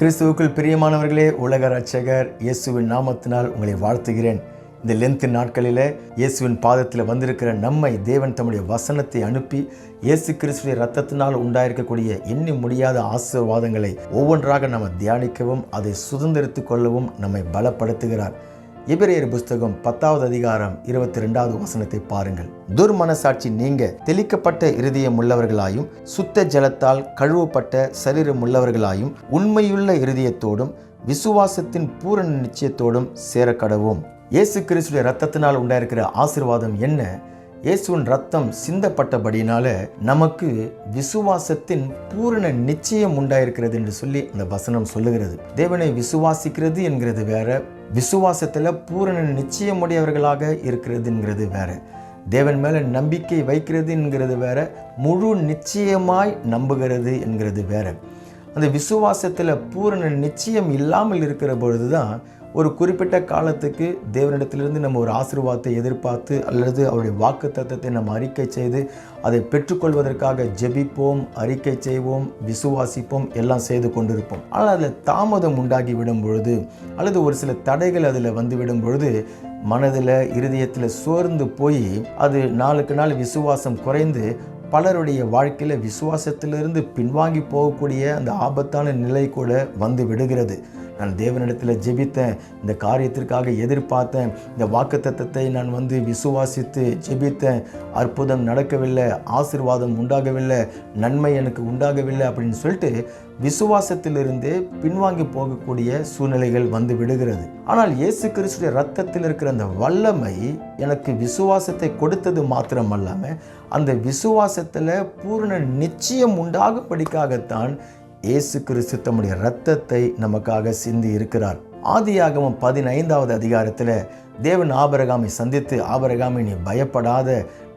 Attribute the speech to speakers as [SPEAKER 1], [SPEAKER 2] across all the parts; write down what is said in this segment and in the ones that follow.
[SPEAKER 1] கிறிஸ்துவுக்குள் பிரியமானவர்களே உலக ரட்சகர் இயேசுவின் நாமத்தினால் உங்களை வாழ்த்துகிறேன் இந்த லென்த்து நாட்களில் இயேசுவின் பாதத்தில் வந்திருக்கிற நம்மை தேவன் தம்முடைய வசனத்தை அனுப்பி இயேசு கிறிஸ்துடைய ரத்தத்தினால் உண்டாயிருக்கக்கூடிய எண்ணி முடியாத ஆசீர்வாதங்களை ஒவ்வொன்றாக நம்ம தியானிக்கவும் அதை சுதந்திரித்து கொள்ளவும் நம்மை பலப்படுத்துகிறார் இபிரேயர் புஸ்தகம் பத்தாவது அதிகாரம் இருபத்தி ரெண்டாவது வசனத்தை பாருங்கள் துர்மனசாட்சி நீங்க தெளிக்கப்பட்ட இருதயம் உள்ளவர்களாயும் சுத்த ஜலத்தால் கழுவப்பட்ட சரீரம் உள்ளவர்களாயும் உண்மையுள்ள இருதயத்தோடும் விசுவாசத்தின் பூரண நிச்சயத்தோடும் சேர கடவோம் இயேசு கிறிஸ்துடைய ரத்தத்தினால் உண்டாயிருக்கிற ஆசிர்வாதம் என்ன இயேசுவின் ரத்தம் சிந்தப்பட்டபடினால நமக்கு விசுவாசத்தின் பூரண நிச்சயம் உண்டாயிருக்கிறது என்று சொல்லி அந்த வசனம் சொல்லுகிறது தேவனை விசுவாசிக்கிறது என்கிறது வேற விசுவாசத்தில் பூரண நிச்சயமுடையவர்களாக இருக்கிறதுங்கிறது வேறு தேவன் மேலே நம்பிக்கை வைக்கிறது என்கிறது முழு நிச்சயமாய் நம்புகிறது என்கிறது வேற அந்த விசுவாசத்தில் பூரண நிச்சயம் இல்லாமல் இருக்கிற பொழுது தான் ஒரு குறிப்பிட்ட காலத்துக்கு தேவனிடத்திலிருந்து நம்ம ஒரு ஆசீர்வாதத்தை எதிர்பார்த்து அல்லது அவருடைய வாக்கு தத்துவத்தை நம்ம அறிக்கை செய்து அதை பெற்றுக்கொள்வதற்காக ஜெபிப்போம் அறிக்கை செய்வோம் விசுவாசிப்போம் எல்லாம் செய்து கொண்டிருப்போம் ஆனால் அதில் தாமதம் உண்டாகி விடும் பொழுது அல்லது ஒரு சில தடைகள் அதில் வந்துவிடும் பொழுது மனதில் இருதயத்தில் சோர்ந்து போய் அது நாளுக்கு நாள் விசுவாசம் குறைந்து பலருடைய வாழ்க்கையில் விசுவாசத்திலிருந்து பின்வாங்கி போகக்கூடிய அந்த ஆபத்தான நிலை கூட வந்து விடுகிறது நான் தேவனிடத்தில் ஜெபித்தேன் இந்த காரியத்திற்காக எதிர்பார்த்தேன் இந்த வாக்கு தத்தத்தை நான் வந்து விசுவாசித்து ஜெபித்தேன் அற்புதம் நடக்கவில்லை ஆசிர்வாதம் உண்டாகவில்லை நன்மை எனக்கு உண்டாகவில்லை அப்படின்னு சொல்லிட்டு விசுவாசத்திலிருந்து பின்வாங்கி போகக்கூடிய சூழ்நிலைகள் வந்து விடுகிறது ஆனால் இயேசு கிறிஸ்துடைய ரத்தத்தில் இருக்கிற அந்த வல்லமை எனக்கு விசுவாசத்தை கொடுத்தது மாத்திரம் அந்த விசுவாசத்தில் பூர்ண நிச்சயம் உண்டாகும்படிக்காகத்தான் இயேசு கிறிஸ்து தம்முடைய ரத்தத்தை நமக்காக சிந்தி இருக்கிறார் ஆதியாகவும் பதினைந்தாவது அதிகாரத்தில் தேவன் ஆபரகாமை சந்தித்து ஆபரகாமை நீ பயப்படாத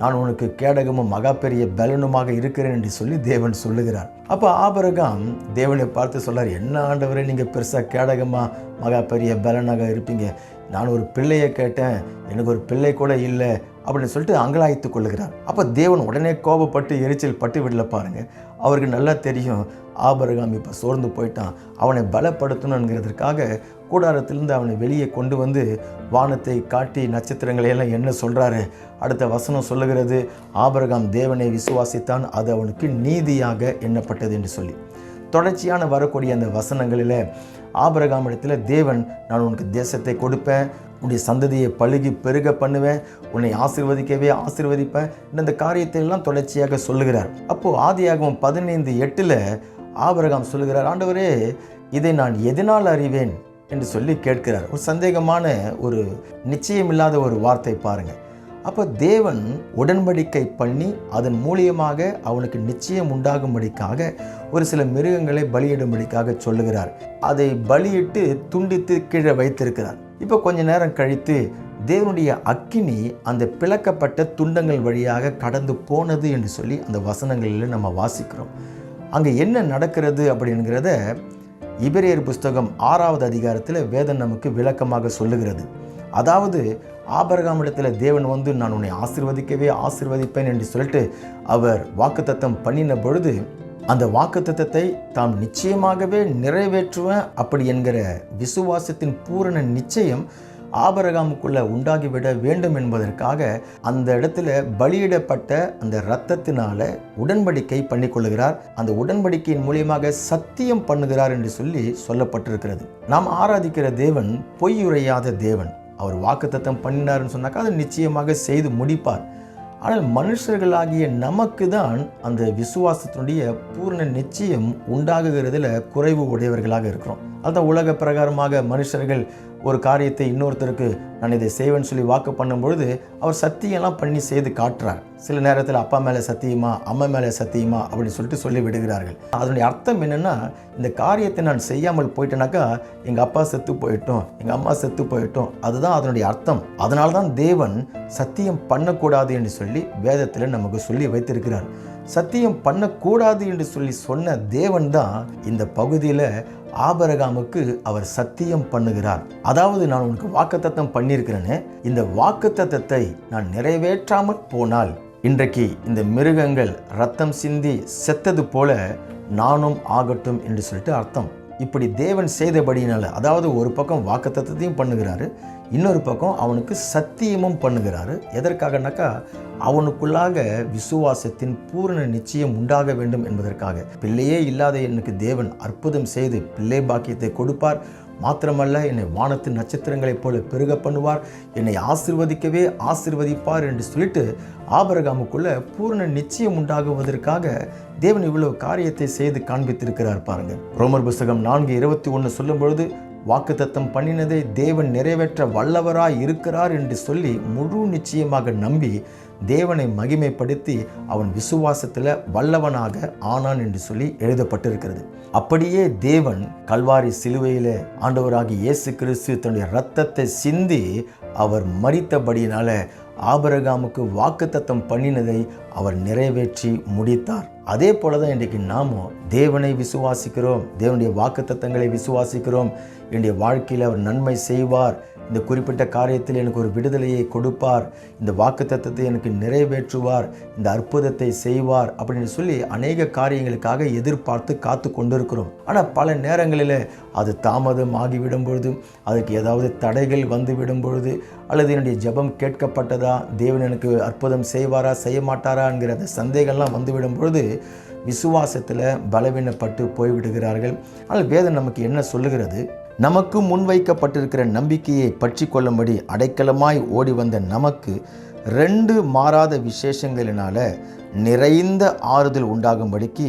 [SPEAKER 1] நான் உனக்கு கேடகமும் மகாப்பெரிய பலனுமாக இருக்கிறேன் என்று சொல்லி தேவன் சொல்லுகிறார் அப்போ ஆபரகாம் தேவனை பார்த்து சொல்றார் என்ன ஆண்டவரே நீங்கள் பெருசாக கேடகமாக மகா பெரிய பலனாக இருப்பீங்க நான் ஒரு பிள்ளையை கேட்டேன் எனக்கு ஒரு பிள்ளை கூட இல்லை அப்படின்னு சொல்லிட்டு அங்கலாய்த்து கொள்ளுகிறார் அப்போ தேவன் உடனே கோபப்பட்டு எரிச்சல் பட்டு விடல பாருங்கள் அவருக்கு நல்லா தெரியும் ஆபரகாம் இப்போ சோர்ந்து போயிட்டான் அவனை பலப்படுத்தணுங்கிறதுக்காக கூடாரத்திலிருந்து அவனை வெளியே கொண்டு வந்து வானத்தை காட்டி நட்சத்திரங்களை எல்லாம் என்ன சொல்கிறாரு அடுத்த வசனம் சொல்லுகிறது ஆபரகாம் தேவனை விசுவாசித்தான் அது அவனுக்கு நீதியாக எண்ணப்பட்டது என்று சொல்லி தொடர்ச்சியான வரக்கூடிய அந்த வசனங்களில் ஆபரகாம் இடத்துல தேவன் நான் உனக்கு தேசத்தை கொடுப்பேன் உன்னுடைய சந்ததியை பழுகி பெருக பண்ணுவேன் உன்னை ஆசிர்வதிக்கவே ஆசிர்வதிப்பேன் இந்த காரியத்தை எல்லாம் தொடர்ச்சியாக சொல்லுகிறார் அப்போது ஆதியாகவும் பதினைந்து எட்டில் ஆபரகம் சொல்லுகிறார் ஆண்டவரே இதை நான் எதனால் அறிவேன் என்று சொல்லி கேட்கிறார் ஒரு சந்தேகமான ஒரு நிச்சயமில்லாத ஒரு வார்த்தை பாருங்கள் அப்போ தேவன் உடன்படிக்கை பண்ணி அதன் மூலியமாக அவனுக்கு நிச்சயம் உண்டாகும்படிக்காக ஒரு சில மிருகங்களை பலியிடும்படிக்காக சொல்லுகிறார் அதை பலியிட்டு துண்டித்து கீழே வைத்திருக்கிறார் இப்போ கொஞ்ச நேரம் கழித்து தேவனுடைய அக்கினி அந்த பிளக்கப்பட்ட துண்டங்கள் வழியாக கடந்து போனது என்று சொல்லி அந்த வசனங்களில் நம்ம வாசிக்கிறோம் அங்கே என்ன நடக்கிறது அப்படிங்கிறத இபிரேயர் புஸ்தகம் ஆறாவது அதிகாரத்தில் வேதன் நமக்கு விளக்கமாக சொல்லுகிறது அதாவது ஆபரகாமிடத்தில் தேவன் வந்து நான் உன்னை ஆசிர்வதிக்கவே ஆசிர்வதிப்பேன் என்று சொல்லிட்டு அவர் வாக்குத்தத்தம் பண்ணின பொழுது அந்த வாக்குத்தத்தத்தை தாம் நிச்சயமாகவே நிறைவேற்றுவேன் அப்படி என்கிற விசுவாசத்தின் பூரண நிச்சயம் ஆபரகாமுக்குள்ளே உண்டாகிவிட வேண்டும் என்பதற்காக அந்த இடத்துல பலியிடப்பட்ட அந்த இரத்தத்தினால உடன்படிக்கை பண்ணி கொள்ளுகிறார் அந்த உடன்படிக்கையின் மூலியமாக சத்தியம் பண்ணுகிறார் என்று சொல்லி சொல்லப்பட்டிருக்கிறது நாம் ஆராதிக்கிற தேவன் பொய்யுரையாத தேவன் அவர் வாக்குத்தத்தம் பண்ணினார்னு சொன்னாக்கா அதை நிச்சயமாக செய்து முடிப்பார் ஆனால் மனுஷர்களாகிய நமக்கு தான் அந்த விசுவாசத்தினுடைய பூர்ண நிச்சயம் உண்டாகுகிறதுல குறைவு உடையவர்களாக இருக்கிறோம் அந்த உலக பிரகாரமாக மனுஷர்கள் ஒரு காரியத்தை இன்னொருத்தருக்கு நான் இதை செய்வேன்னு சொல்லி வாக்கு பண்ணும் பொழுது அவர் சத்தியெல்லாம் பண்ணி செய்து காட்டுறார் சில நேரத்தில் அப்பா மேலே சத்தியமா அம்மா மேலே சத்தியமா அப்படின்னு சொல்லிட்டு சொல்லி விடுகிறார்கள் அதனுடைய அர்த்தம் என்னென்னா இந்த காரியத்தை நான் செய்யாமல் போயிட்டேனாக்கா எங்கள் அப்பா செத்து போயிட்டோம் எங்கள் அம்மா செத்து போயிட்டோம் அதுதான் அதனுடைய அர்த்தம் அதனால தான் தேவன் சத்தியம் பண்ணக்கூடாது என்று சொல்லி வேதத்தில் நமக்கு சொல்லி வைத்திருக்கிறார் சத்தியம் பண்ணக்கூடாது என்று சொல்லி சொன்ன தேவன் தான் இந்த பகுதியில் ஆபரகாமுக்கு அவர் சத்தியம் பண்ணுகிறார் அதாவது நான் உனக்கு வாக்குத்தத்தம் பண்ணியிருக்கிறேன்னு இந்த வாக்குத்தத்தத்தை நான் நிறைவேற்றாமல் போனால் இன்றைக்கு இந்த மிருகங்கள் ரத்தம் சிந்தி செத்தது போல நானும் ஆகட்டும் என்று சொல்லிட்டு அர்த்தம் இப்படி தேவன் செய்தபடியினால் அதாவது ஒரு பக்கம் வாக்குத்தத்தையும் பண்ணுகிறாரு இன்னொரு பக்கம் அவனுக்கு சத்தியமும் பண்ணுகிறாரு எதற்காகனாக்கா அவனுக்குள்ளாக விசுவாசத்தின் பூரண நிச்சயம் உண்டாக வேண்டும் என்பதற்காக பிள்ளையே இல்லாத எனக்கு தேவன் அற்புதம் செய்து பிள்ளை பாக்கியத்தை கொடுப்பார் மாத்திரமல்ல என்னை வானத்தின் நட்சத்திரங்களைப் போல பெருக பண்ணுவார் என்னை ஆசிர்வதிக்கவே ஆசிர்வதிப்பார் என்று சொல்லிட்டு ஆபரகாமுக்குள்ள பூர்ண நிச்சயம் உண்டாகுவதற்காக தேவன் இவ்வளவு காரியத்தை செய்து காண்பித்திருக்கிறார் பாருங்க ரோமர் புஸ்தகம் நான்கு இருபத்தி ஒன்று சொல்லும் பொழுது வாக்குத்தத்தம் பண்ணினதை தேவன் நிறைவேற்ற வல்லவராய் இருக்கிறார் என்று சொல்லி முழு நிச்சயமாக நம்பி தேவனை மகிமைப்படுத்தி அவன் விசுவாசத்தில் வல்லவனாக ஆனான் என்று சொல்லி எழுதப்பட்டிருக்கிறது அப்படியே தேவன் கல்வாரி சிலுவையில் ஆண்டவராகி இயேசு கிறிஸ்து தன்னுடைய ரத்தத்தை சிந்தி அவர் மறித்தபடியினால ஆபரகாமுக்கு வாக்குத்தத்தம் பண்ணினதை அவர் நிறைவேற்றி முடித்தார் அதே போல தான் இன்றைக்கு நாமும் தேவனை விசுவாசிக்கிறோம் தேவனுடைய வாக்குத்தத்தங்களை விசுவாசிக்கிறோம் என்னுடைய வாழ்க்கையில் அவர் நன்மை செய்வார் இந்த குறிப்பிட்ட காரியத்தில் எனக்கு ஒரு விடுதலையை கொடுப்பார் இந்த வாக்கு தத்துவத்தை எனக்கு நிறைவேற்றுவார் இந்த அற்புதத்தை செய்வார் அப்படின்னு சொல்லி அநேக காரியங்களுக்காக எதிர்பார்த்து காத்து கொண்டிருக்கிறோம் ஆனால் பல நேரங்களில் அது தாமதம் ஆகிவிடும் பொழுது அதுக்கு ஏதாவது தடைகள் வந்துவிடும் பொழுது அல்லது என்னுடைய ஜபம் கேட்கப்பட்டதா தேவன் எனக்கு அற்புதம் செய்வாரா செய்ய மாட்டாரா என்கிற அந்த சந்தேகம்லாம் வந்துவிடும் பொழுது விசுவாசத்தில் பலவீனப்பட்டு போய்விடுகிறார்கள் ஆனால் வேதம் நமக்கு என்ன சொல்லுகிறது நமக்கு முன்வைக்கப்பட்டிருக்கிற நம்பிக்கையை பற்றி கொள்ளும்படி அடைக்கலமாய் ஓடி வந்த நமக்கு ரெண்டு மாறாத விசேஷங்களினால நிறைந்த ஆறுதல் உண்டாகும்படிக்கு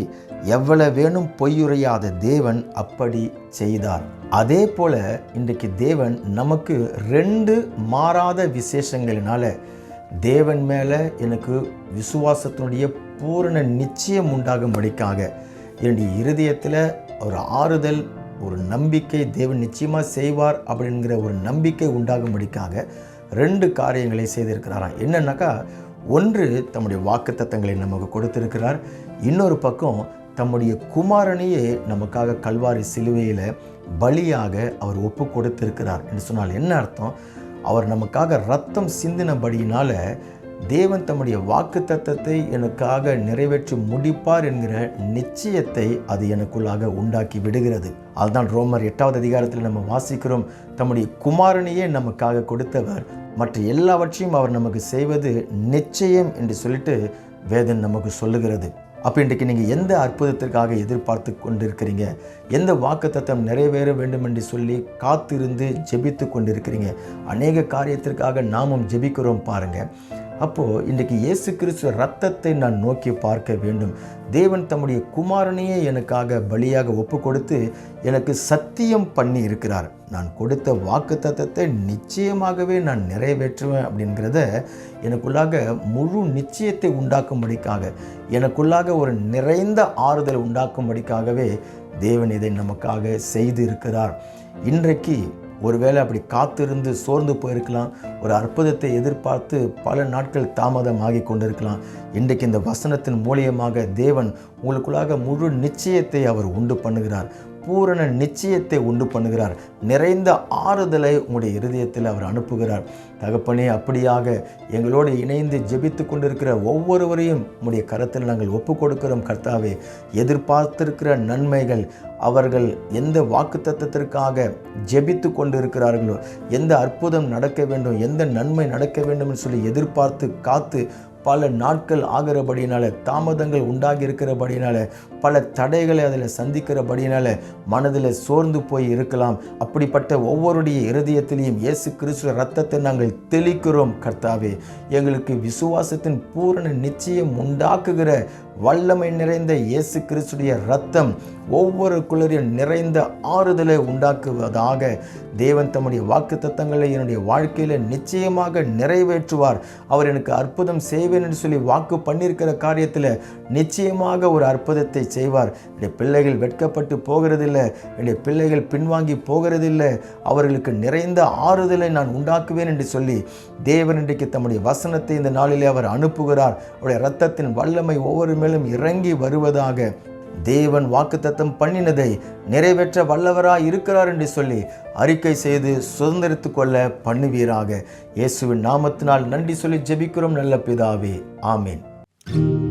[SPEAKER 1] வேணும் பொய்யுரையாத தேவன் அப்படி செய்தார் அதே போல இன்றைக்கு தேவன் நமக்கு ரெண்டு மாறாத விசேஷங்களினால தேவன் மேலே எனக்கு விசுவாசத்தினுடைய பூரண நிச்சயம் உண்டாகும்படிக்காக என்னுடைய இருதயத்தில் ஒரு ஆறுதல் ஒரு நம்பிக்கை தேவன் நிச்சயமாக செய்வார் அப்படிங்கிற ஒரு நம்பிக்கை உண்டாகும்படிக்காக ரெண்டு காரியங்களை செய்திருக்கிறாராம் என்னென்னாக்கா ஒன்று தம்முடைய வாக்கு தத்தங்களை நமக்கு கொடுத்திருக்கிறார் இன்னொரு பக்கம் தம்முடைய குமாரனையே நமக்காக கல்வாரி சிலுவையில் பலியாக அவர் ஒப்பு கொடுத்திருக்கிறார் என்று சொன்னால் என்ன அர்த்தம் அவர் நமக்காக ரத்தம் சிந்தினபடியினால் தேவன் தம்முடைய வாக்கு தத்தத்தை எனக்காக நிறைவேற்றி முடிப்பார் என்கிற நிச்சயத்தை அது எனக்குள்ளாக உண்டாக்கி விடுகிறது அதுதான் ரோமர் எட்டாவது அதிகாரத்தில் நம்ம வாசிக்கிறோம் தம்முடைய குமாரனையே நமக்காக கொடுத்தவர் மற்ற எல்லாவற்றையும் அவர் நமக்கு செய்வது நிச்சயம் என்று சொல்லிட்டு வேதன் நமக்கு சொல்லுகிறது அப்போ இன்றைக்கு நீங்கள் எந்த அற்புதத்திற்காக எதிர்பார்த்து கொண்டிருக்கிறீங்க எந்த வாக்குத்தத்தம் நிறைவேற வேண்டும் என்று சொல்லி காத்திருந்து ஜெபித்து கொண்டிருக்கிறீங்க அநேக காரியத்திற்காக நாமும் ஜெபிக்கிறோம் பாருங்கள் அப்போது இன்றைக்கு இயேசு கிறிஸ்துவ ரத்தத்தை நான் நோக்கி பார்க்க வேண்டும் தேவன் தம்முடைய குமாரனையே எனக்காக பலியாக ஒப்பு கொடுத்து எனக்கு சத்தியம் பண்ணி இருக்கிறார் நான் கொடுத்த வாக்கு தத்தத்தை நிச்சயமாகவே நான் நிறைவேற்றுவேன் அப்படிங்கிறத எனக்குள்ளாக முழு நிச்சயத்தை உண்டாக்கும்படிக்காக எனக்குள்ளாக ஒரு நிறைந்த ஆறுதல் உண்டாக்கும்படிக்காகவே தேவன் இதை நமக்காக செய்து இருக்கிறார் இன்றைக்கு ஒருவேளை அப்படி காத்திருந்து சோர்ந்து போயிருக்கலாம் ஒரு அற்புதத்தை எதிர்பார்த்து பல நாட்கள் தாமதமாகி கொண்டிருக்கலாம் இன்றைக்கு இந்த வசனத்தின் மூலியமாக தேவன் உங்களுக்குள்ளாக முழு நிச்சயத்தை அவர் உண்டு பண்ணுகிறார் பூரண நிச்சயத்தை உண்டு பண்ணுகிறார் நிறைந்த ஆறுதலை உங்களுடைய இருதயத்தில் அவர் அனுப்புகிறார் தகப்பனே அப்படியாக எங்களோடு இணைந்து ஜெபித்து கொண்டிருக்கிற ஒவ்வொருவரையும் உங்களுடைய கருத்தில் நாங்கள் ஒப்பு கொடுக்கிறோம் கர்த்தாவே எதிர்பார்த்திருக்கிற நன்மைகள் அவர்கள் எந்த வாக்கு தத்துவத்திற்காக ஜெபித்து கொண்டிருக்கிறார்களோ எந்த அற்புதம் நடக்க வேண்டும் எந்த நன்மை நடக்க வேண்டும் என்று சொல்லி எதிர்பார்த்து காத்து பல நாட்கள் ஆகிறபடியினால் தாமதங்கள் உண்டாகியிருக்கிறபடியினால் பல தடைகளை அதில் சந்திக்கிறபடியினால் மனதில் சோர்ந்து போய் இருக்கலாம் அப்படிப்பட்ட ஒவ்வொருடைய இருதயத்திலையும் இயேசு கிறிஸ்துவ ரத்தத்தை நாங்கள் தெளிக்கிறோம் கர்த்தாவே எங்களுக்கு விசுவாசத்தின் பூரண நிச்சயம் உண்டாக்குகிற வல்லமை நிறைந்த இயேசு கிறிஸ்துடைய ரத்தம் ஒவ்வொரு குளிரில் நிறைந்த ஆறுதலை உண்டாக்குவதாக தேவன் தம்முடைய வாக்கு தத்தங்களை என்னுடைய வாழ்க்கையில் நிச்சயமாக நிறைவேற்றுவார் அவர் எனக்கு அற்புதம் செய்வேன் செய்வேன் என்று சொல்லி வாக்கு பண்ணியிருக்கிற காரியத்தில் நிச்சயமாக ஒரு அற்புதத்தை செய்வார் என்னுடைய பிள்ளைகள் வெட்கப்பட்டு போகிறதில்லை என்னுடைய பிள்ளைகள் பின்வாங்கி போகிறதில்லை அவர்களுக்கு நிறைந்த ஆறுதலை நான் உண்டாக்குவேன் என்று சொல்லி தேவன் இன்றைக்கு தம்முடைய வசனத்தை இந்த நாளிலே அவர் அனுப்புகிறார் அவருடைய ரத்தத்தின் வல்லமை ஒவ்வொரு மேலும் இறங்கி வருவதாக தேவன் வாக்குத்தத்தம் பண்ணினதை நிறைவேற்ற வல்லவராய் இருக்கிறார் என்று சொல்லி அறிக்கை செய்து சுதந்திரத்து கொள்ள பண்ணுவீராக இயேசுவின் நாமத்தினால் நன்றி சொல்லி ஜெபிக்கிறோம் நல்ல பிதாவே ஆமீன்